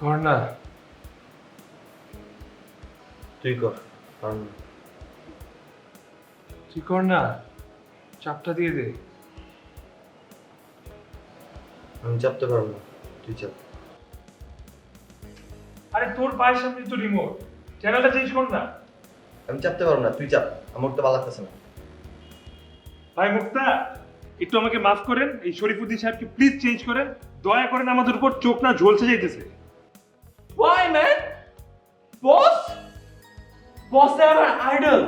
কর না তুই কর কারণ তুই কর না চাপটা দিয়ে দে। আমি চাপতে পারব না তুই চাপ। আরে তোর পায়ের সামনে তো রিমোট চ্যানেলটা চেঞ্জ কর না। আমি চাপতে পারব না তুই চাপ আমার তো ভালো লাগতেছে না। ভাই মুক্তা একটু আমাকে মাফ করেন এই শরীফুদ্দিন সাহেবকে প্লিজ চেঞ্জ করেন। দয়া করেন আমাদের উপর চোখ না ঝলসে যাইতেছে। Why, man? বস বস আমার আইডল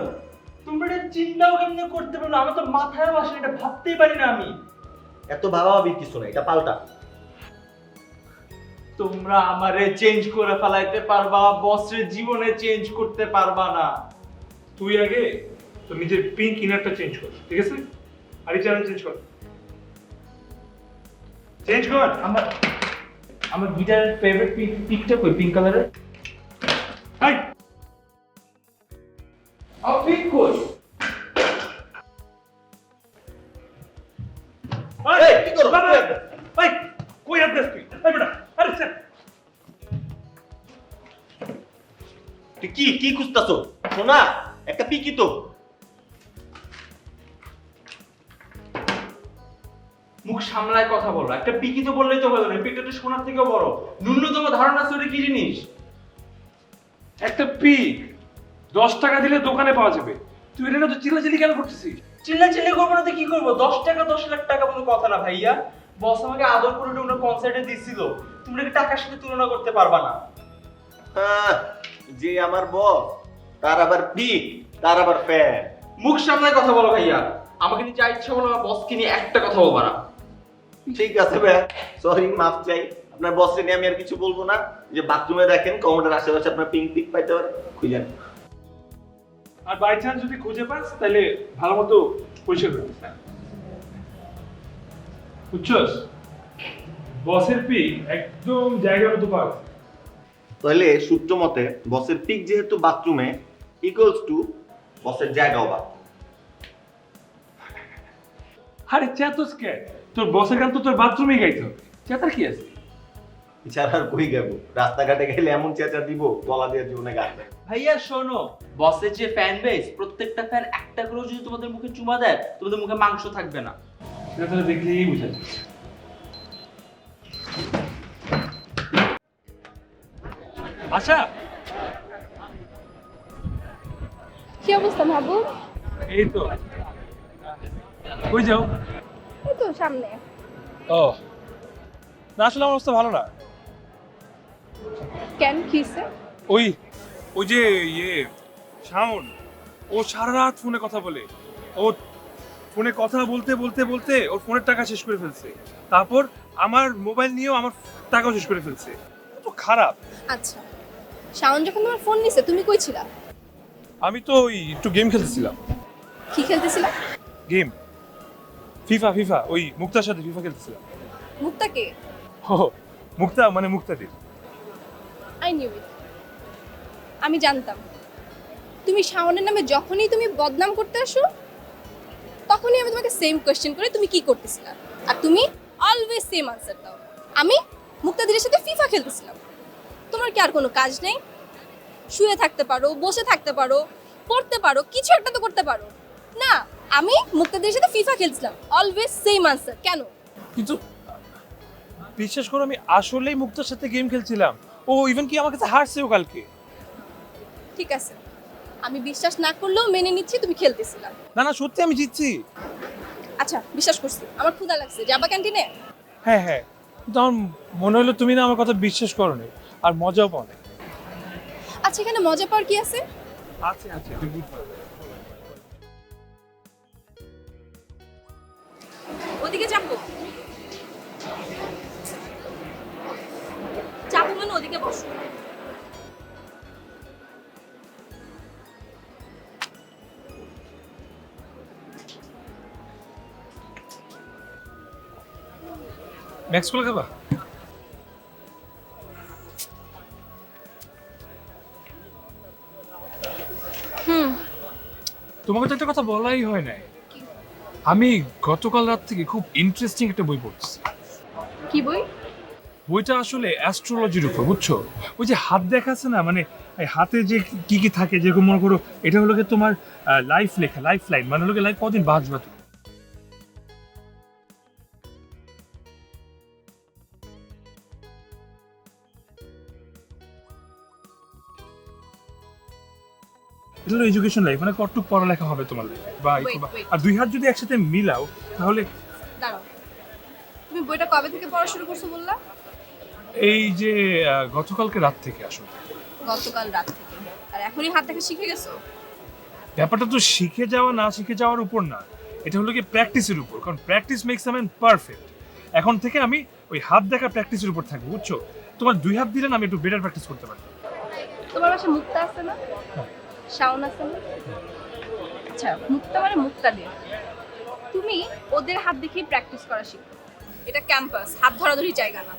তোমরা এটা চিন্তাও কেমনে করতে পারো আমার তো মাথায় আসে এটা ভাবতেই পারি না আমি। এত ভাবাভাবির কিছু না এটা পাল্টা। তোমরা আমারে চেঞ্জ করে ফেলাইতে পারবা বসের জীবনে চেঞ্জ করতে পারবা না। তুই আগে তো নিজের পিঙ্ক ইনারটা চেঞ্জ কর ঠিক আছে? আর এই চ্যানেল চেঞ্জ কর। চেঞ্জ কর আমার আমার গিটারের ফেভারিট পিঙ্কটা কই পিঙ্ক কালারের হাই আর পিঙ্ক কই? এই কি করো? বাবা! এই কই আছিস তুই? এই বেটা আরে স্যার তুই কি কি খুঁজতাছো? শোনা একটা পিকি তো মুখ সামলায় কথা বলো। একটা পিকি তো বললেই তো হলো না পিকটা তো সোনার থেকেও বড়। ন্যূনতম ধারণা আছে ওটা কি জিনিস? একটা পিক দশ টাকা দিলে দোকানে পাওয়া যাবে। তুই এটা না তো চিল্লাচিল্লি কেন করতেছিস? চিল্লা চিল্লি করব না তো কি করব? দশ টাকা দশ লাখ টাকা কোনো কথা না ভাইয়া। বস আমাকে আদর করে ওটা কনসার্টে দিছিল। তোমরা কি টাকার সাথে তুলনা করতে পারবা না? যে আমার বস তার আবার পিক তার আবার ফ্যান মুখ সামলায় কথা বলো ভাইয়া। আমাকে নিয়ে যা ইচ্ছা বলো আমার বসকে নিয়ে একটা কথা বলবা না। ঠিক আছে ভাই সরি মাফ চাই। আপনার বসকে নিয়ে আমি আর কিছু বলব না। যে বাথরুমে দেখেন কমোডের আশেপাশে আপনার পিঙ্ক পিক পাইতে পারে খুঁজেন আর বাই চান্স যদি খুঁজে পাস তাহলে ভালো মতো পরিষ্কার করে হ্যাঁ? বুঝছস? বসের পিক একদম জায়গা মতো পাওয়া তাহলে সূত্র মতে বসের পিক যেহেতু বাথরুমে ইকুয়ালস টু বসের জায়গাও বা আরে চেতস কে? তোর বসের গান তো তোর বাথরুমেই গাইতে। হবে চেতার কি আছে? এছাড়া কই গেব? রাস্তাঘাটে গেলে এমন চেঁচা দিব গলা দিয়ে জীবনে গান ভাইয়া শোনো বসের যে ফ্যান বেস প্রত্যেকটা ফ্যান একটা করেও যদি তোমাদের মুখে চুমা দেয় তোমাদের মুখে মাংস থাকবে না। সেটা তোরা দেখলেই বুঝা যায়। আচ্ছা কি অবস্থা ভাবু এই তো। কই যাও? এই তো সামনে। ও। না আসলে আমার অবস্থা ভালো না। কেন কিসে ওই ওই যে ইয়ে শাওন ও সারা রাত ফোনে কথা বলে। ও ফোনে কথা বলতে বলতে বলতে ওর ফোনের টাকা শেষ করে ফেলছে। তারপর আমার মোবাইল নিয়েও আমার টাকাও শেষ করে ফেলছে। তো খারাপ। আচ্ছা। শাওন যখন তোমার ফোন নিছে তুমি কই ছিলা? আমি তো ওই একটু গেম খেলতেছিলাম। কি খেলতেছিলা? গেম? ফিফা ফিফা ওই মুক্তার সাথে ফিফা খেলতেছিলাম। মুক্তাকে ও মুক্তা মানে মুক্তাদের। আই নিউ ইট আমি জানতাম। তুমি শাওনের নামে যখনই তুমি বদনাম করতে আসো তখনই আমি তোমাকে সেম কোয়েশ্চেন করে তুমি কি করতেছিলা? আর তুমি অলওয়েজ সেম আনসার দাও। আমি মুক্তাদিরের সাথে ফিফা খেলতেছিলাম। তোমার কি আর কোনো কাজ নেই? শুয়ে থাকতে পারো বসে থাকতে পারো পড়তে পারো কিছু একটা তো করতে পারো। না আমি মুক্তাদিরের সাথে ফিফা খেলছিলাম। অলওয়েজ সেম আনসার কেন? কিন্তু বিশ্বাস করো আমি আসলেই মুক্তার সাথে গেম খেলছিলাম। ও ইভেন কি আমার কাছে হারছেও কালকে? ঠিক আছে। আমি বিশ্বাস না করলেও মেনে নিচ্ছি তুমি খেলতেছিলা না না সত্যি আমি জিতছি। আচ্ছা বিশ্বাস করছি। আমার ক্ষুধা লাগছে। যাবা ক্যান্টিনে হ্যাঁ হ্যাঁ। কিন্তু আমার মনে হলো তুমি না আমার কথা বিশ্বাস করো নি আর মজাও পাও আচ্ছা এখানে মজা পাওয়ার কি আছে? আছে আছে ওদিকে যাব যাব মানে ওদিকে বসো। ম্যাক্স কোলা খাবা? হুম। তোমাকে তো একটা কথা বলাই হয় নাই। আমি গতকাল রাত থেকে খুব ইন্টারেস্টিং একটা বই পড়ছি। কি বই? বইটা আসলে অ্যাস্ট্রোলজির উপর বুঝছ? ওই যে হাত দেখাচ্ছে না মানে হাতে যে কি কি থাকে যেরকম মনে করো এটা হলো তোমার লাইফ লেখা লাইফ লাইন মানে হলো লাইফ কদিন বাঁচবা? তুমি এটা হলো এডুকেশন লাইফ মানে কতটুকু পড়ালেখা হবে তোমার life বা. আর দুই হাত যদি একসাথে মিলাও তাহলে দাঁড়াও। তুমি বইটা কবে থেকে পড়া শুরু করছ বললা? এই যে গতকালকে রাত থেকে আসলে গতকাল রাত থেকে। আর এখনই হাত দেখা শিখে গেছো? ব্যাপারটা তো শিখে যাওয়া না শিখে যাওয়ার উপর না। এটা হলো কি প্র্যাকটিসের উপর কারণ practice makes a man perfect এখন থেকে আমি ওই হাত দেখা প্র্যাকটিসের উপর থাকব বুঝছ? তোমার দুই হাত দিলে না আমি একটু বেটার প্র্যাকটিস করতে পারি তোমার বাসায় মুক্তা আছে না? হ্যাঁ। শাওন আছে আচ্ছা মুক্তা মানে মুক্তা দিয়ে তুমি ওদের হাত দেখেই প্র্যাকটিস করা শিখো। এটা ক্যাম্পাস হাত ধরাধরি জায়গা না।